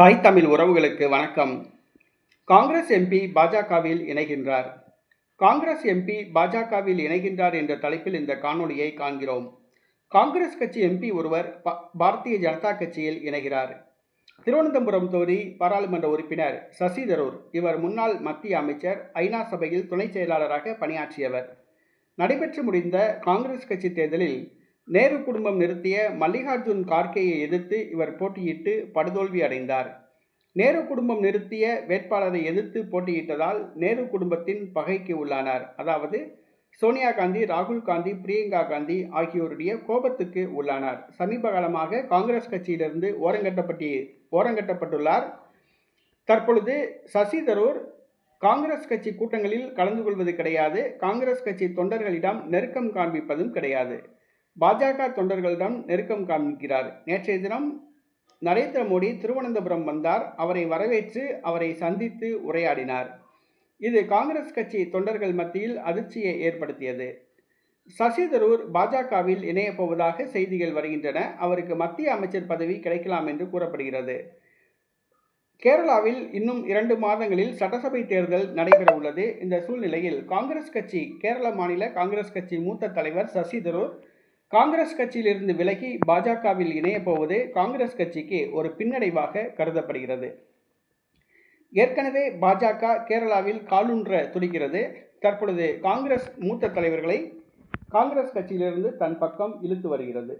தாய் தமிழ் உறவுகளுக்கு வணக்கம். காங்கிரஸ் எம்பி பாஜகவில் இணைகின்றார். காங்கிரஸ் எம்பி பாஜகவில் இணைகின்றார் என்ற தலைப்பில் இந்த காணொளியை காண்கிறோம். காங்கிரஸ் கட்சி எம்பி ஒருவர் பா- பாரதிய ஜனதா கட்சியில் இணைகிறார். திருவனந்தபுரம் தொகுதி பாராளுமன்ற உறுப்பினர் சசி தரூர் இவர் முன்னாள் மத்திய அமைச்சர் ஐநா சபையில் துணை செயலாளராக பணியாற்றியவர். நடைபெற்று முடிந்த காங்கிரஸ் கட்சி தேர்தலில் நேரு குடும்பம் நிறுத்திய மல்லிகார்ஜுன் கார்கேயை எதிர்த்து இவர் போட்டியிட்டு படுதோல்வி அடைந்தார். நேரு குடும்பம் நிறுத்திய வேட்பாளரை எதிர்த்து போட்டியிட்டதால் நேரு குடும்பத்தின் பகைக்கு உள்ளானார். அதாவது சோனியா காந்தி ராகுல் காந்தி பிரியங்கா காந்தி ஆகியோருடைய கோபத்துக்கு உள்ளானார். சமீப காலமாக காங்கிரஸ் கட்சியிலிருந்து ஓரங்கட்டப்பட்டி ஓரங்கட்டப்பட்டுள்ளார். தற்பொழுது சசி தரூர் காங்கிரஸ் கட்சி கூட்டங்களில் கலந்து கொள்வது கிடையாது. காங்கிரஸ் கட்சி தொண்டர்களிடம் நெருக்கம் காண்பிப்பதும் கிடையாது. பாஜக தொண்டர்களிடம் நெருக்கம் காண்பிக்கிறார் நேற்றைய தினம் நரேந்திர மோடி திருவனந்தபுரம் வந்தார். அவரை வரவேற்று அவரை சந்தித்து உரையாடினார். இது காங்கிரஸ் கட்சி தொண்டர்கள் மத்தியில் அதிர்ச்சியை ஏற்படுத்தியது. சசி தரூர் பாஜகவில் இணையப் போவதாக செய்திகள் வருகின்றன. அவருக்கு மத்திய அமைச்சர் பதவி கிடைக்கலாம் என்று கூறப்படுகிறது. கேரளாவில் இன்னும் இரண்டு மாதங்களில் சட்டசபை தேர்தல் நடைபெற உள்ளது. இந்த சூழ்நிலையில் காங்கிரஸ் கட்சி கேரள மாநில காங்கிரஸ் கட்சி மூத்த தலைவர் சசி தரூர் காங்கிரஸ் கட்சியிலிருந்து விலகி பாஜகவில் இணையப்போவது காங்கிரஸ் கட்சிக்கு ஒரு பின்னடைவாக கருதப்படுகிறது. ஏற்கனவே பாஜக கேரளாவில் காலூன்ற துடிக்கிறது. தற்பொழுது காங்கிரஸ் மூத்த தலைவர்களை காங்கிரஸ் கட்சியிலிருந்து தன் பக்கம் இழுத்து வருகிறது.